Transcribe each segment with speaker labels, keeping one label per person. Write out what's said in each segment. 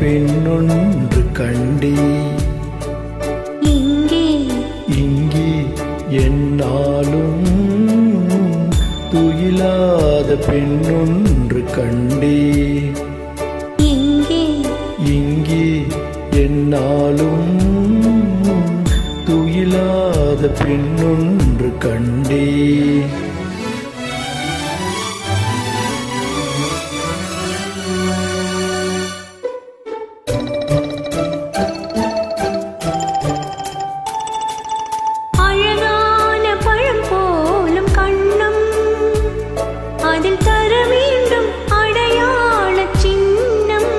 Speaker 1: பெண்ணொன்று கண்டே.
Speaker 2: இங்கே.
Speaker 1: இங்கே என்னாலும் துயிலாத பெண்ணொன்று கண்டே.
Speaker 2: இங்கே.
Speaker 1: இங்கே என்னாலும் துயிலாத பெண்ணொன்று கண்டே.
Speaker 2: அதில் தர வேண்டும் அடையாள சின்னம்.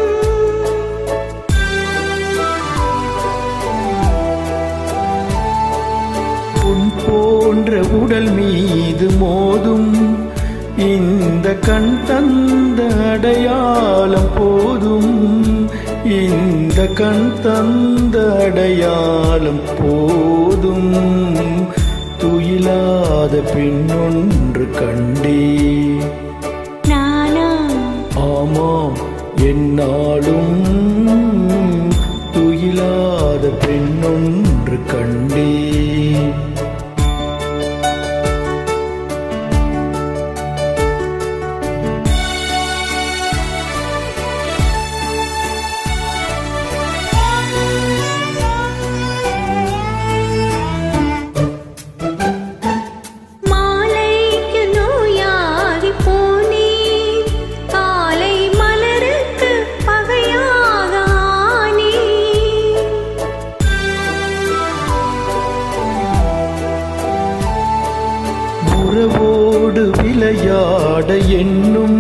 Speaker 1: உன் போன்ற உடல் மீது மோதும் இந்த கண் தந்த அடையாளம் போதும். இந்த கண் தந்த அடையாளம் போதும். துயிலாத பெண்ணொன்று கண்டே. பெண்ணொன்று கண்டே. உறவோடு விளையாட எண்ணும்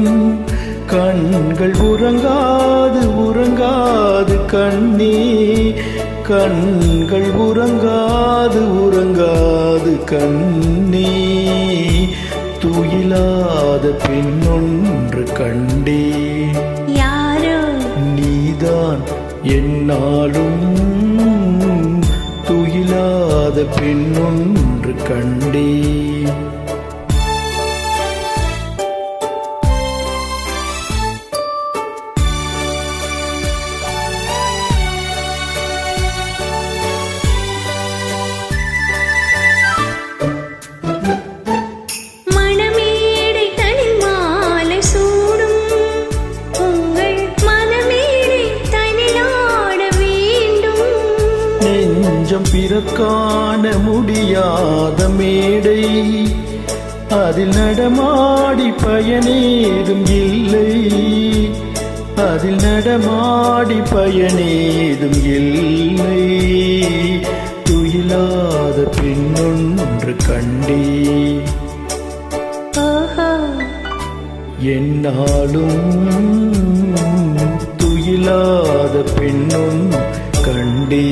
Speaker 1: கண்கள் உறங்காது உறங்காது கண்ணே. கண்கள் உறங்காது உறங்காது கண்ணே. துயிலாத பெண்ணொன்று கண்டே
Speaker 2: யாரோ?
Speaker 1: நீதான் என்னாலும் துயிலாத பெண்ணொன்று கண்டே நெஞ்சம் பிறக்காண முடியாத மேடை. அதில் நடமாடி பயனேதும் இல்லை. அதில் நடமாடி பயனேதும் இல்லை. துயிலாத பெண்ணொன்று கண்டே. என்னாலும் துயிலாத பெண்ணும் கண்டே